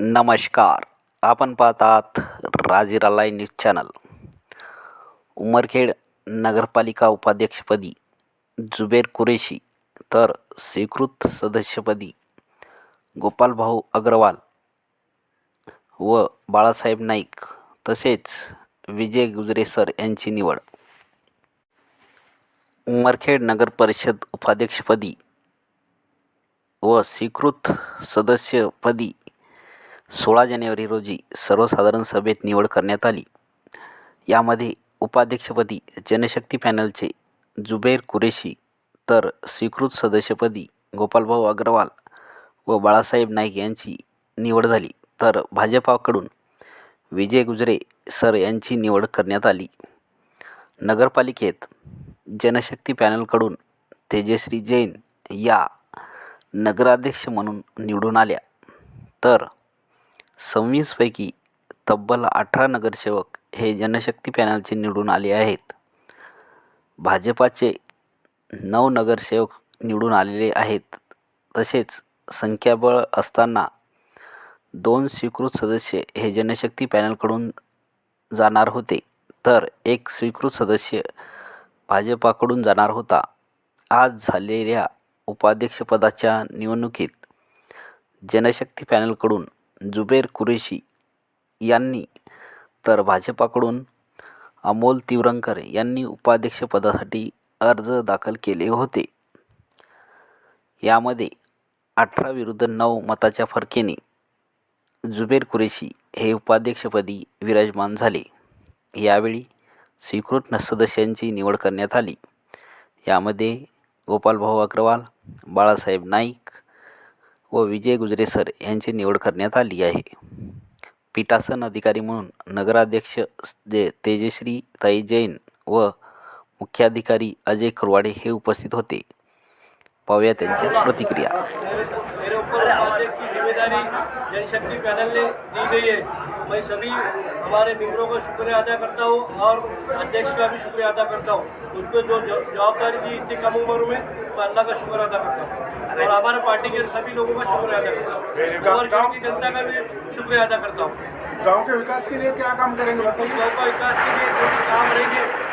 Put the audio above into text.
नमस्कार. आपण पाहतात Rajura live news channel. Umarkhed नगरपालिका उपाध्यक्षपदी जुबेर कुरेशी तर स्वीकृत सदस्यपदी गोपालभाऊ अग्रवाल व बाळासाहेब नाईक तसेच विजय गुजरे सर यांची निवड. उमरखेड नगर परिषद उपाध्यक्षपदी व स्वीकृत सदस्यपदी सोळा जानेवारी रोजी सर्वसाधारण सभेत निवड करण्यात आली. यामध्ये उपाध्यक्षपदी जनशक्ती पॅनलचे जुबैर कुरेशी तर स्वीकृत सदस्यपदी गोपालभाऊ अग्रवाल व बाळासाहेब नाईक यांची निवड झाली. तर भाजपाकडून विजय गुजरे सर यांची निवड करण्यात आली. नगरपालिकेत जनशक्ती पॅनलकडून तेजश्री जैन या नगराध्यक्ष म्हणून निवडून आल्या. तर सव्वीसपैकी तब्बल अठरा नगरसेवक हे जनशक्ती पॅनलचे निवडून आले आहेत. भाजपाचे नऊ नगरसेवक निवडून आलेले आहेत. तसेच संख्याबळ असताना दोन स्वीकृत सदस्य हे जनशक्ती पॅनलकडून जाणार होते. तर एक स्वीकृत सदस्य भाजपाकडून जाणार होता. आज झालेल्या उपाध्यक्षपदाच्या निवडणुकीत जनशक्ती पॅनलकडून जुबेर कुरेशी यांनी तर भाजपाकडून अमोल तिवरंकर यांनी उपाध्यक्षपदासाठी अर्ज दाखल केले होते. यामध्ये अठरा विरुद्ध नऊ मताच्या फरकेने जुबेर कुरेशी हे उपाध्यक्षपदी विराजमान झाले. यावेळी स्वीकृत सदस्यांची निवड करण्यात आली. यामध्ये गोपालभाऊ अग्रवाल बाळासाहेब नाईक व विजय गुजरे सर यांची निवड करण्यात आली आहे. पीठासन अधिकारी म्हणून नगराध्यक्ष जे तेजश्री ताई जैन व मुख्याधिकारी अजय कुरवाडे हे उपस्थित होते. पाहूया त्यांची प्रतिक्रिया मेरे ऊपर की ज़िम्मेदारी जनशक्ति पैनल ने दी गई है मैं सभी हमारे मित्रों का शुक्रिया अदा करता हूँ और अध्यक्ष का भी शुक्रिया अदा करता हूँ उनको जो जो- जवाबदारी दी इतनी कम उम्र में मैं अल्लाह का शुक्र अदा करता हूँ और हमारे पार्टी के सभी लोगों का शुक्रिया अदा करता हूँ। और गाँव की जनता का भी शुक्रिया अदा करता हूँ। गाँव के विकास के लिए क्या काम करेंगे बताइए। गाँव का विकास के लिए काम रहेंगे